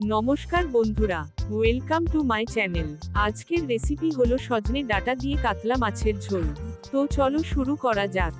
নমস্কার বন্ধুরা welcome to my channel আজকের রেসিপি হলো সজনে ডাটা দিয়ে কাতলা মাছের ঝোল। তো চলো শুরু করা যাক।